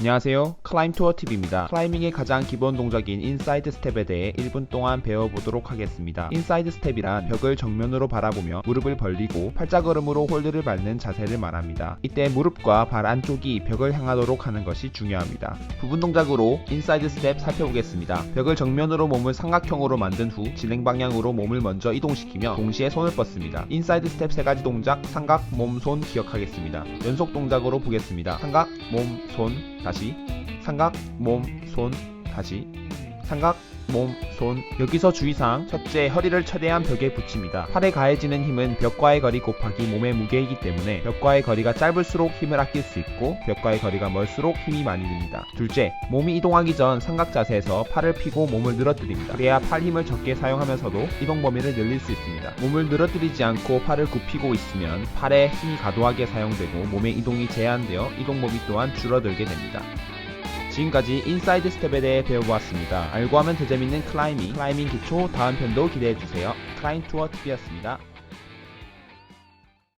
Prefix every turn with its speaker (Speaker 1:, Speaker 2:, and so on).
Speaker 1: 안녕하세요. 클라임 투어 TV입니다. 클라이밍의 가장 기본 동작인 인사이드 스텝에 대해 1분 동안 배워보도록 하겠습니다. 인사이드 스텝이란 벽을 정면으로 바라보며 무릎을 벌리고 팔자걸음으로 홀드를 밟는 자세를 말합니다. 이때 무릎과 발 안쪽이 벽을 향하도록 하는 것이 중요합니다. 부분 동작으로 인사이드 스텝 살펴보겠습니다. 벽을 정면으로 몸을 삼각형으로 만든 후 진행 방향으로 몸을 먼저 이동시키며 동시에 손을 뻗습니다. 인사이드 스텝 세 가지 동작 삼각, 몸, 손 기억하겠습니다. 연속 동작으로 보겠습니다. 삼각, 몸, 손, 다시 삼각, 몸, 손, 다시 삼각, 몸, 손 여기서 주의사항 첫째 허리를 최대한 벽에 붙입니다. 팔에 가해지는 힘은 벽과의 거리 곱하기 몸의 무게이기 때문에 벽과의 거리가 짧을수록 힘을 아낄 수 있고 벽과의 거리가 멀수록 힘이 많이 듭니다. 둘째 몸이 이동하기 전 삼각 자세에서 팔을 펴고 몸을 늘어뜨립니다. 그래야 팔 힘을 적게 사용하면서도 이동 범위를 늘릴 수 있습니다. 몸을 늘어뜨리지 않고 팔을 굽히고 있으면 팔에 힘이 과도하게 사용되고 몸의 이동이 제한되어 이동 범위 또한 줄어들게 됩니다. 지금까지 인사이드 스텝에 대해 배워보았습니다. 알고 하면 더 재밌는 클라이밍, 클라이밍 기초 다음 편도 기대해주세요. 클라임 투어 TV였습니다.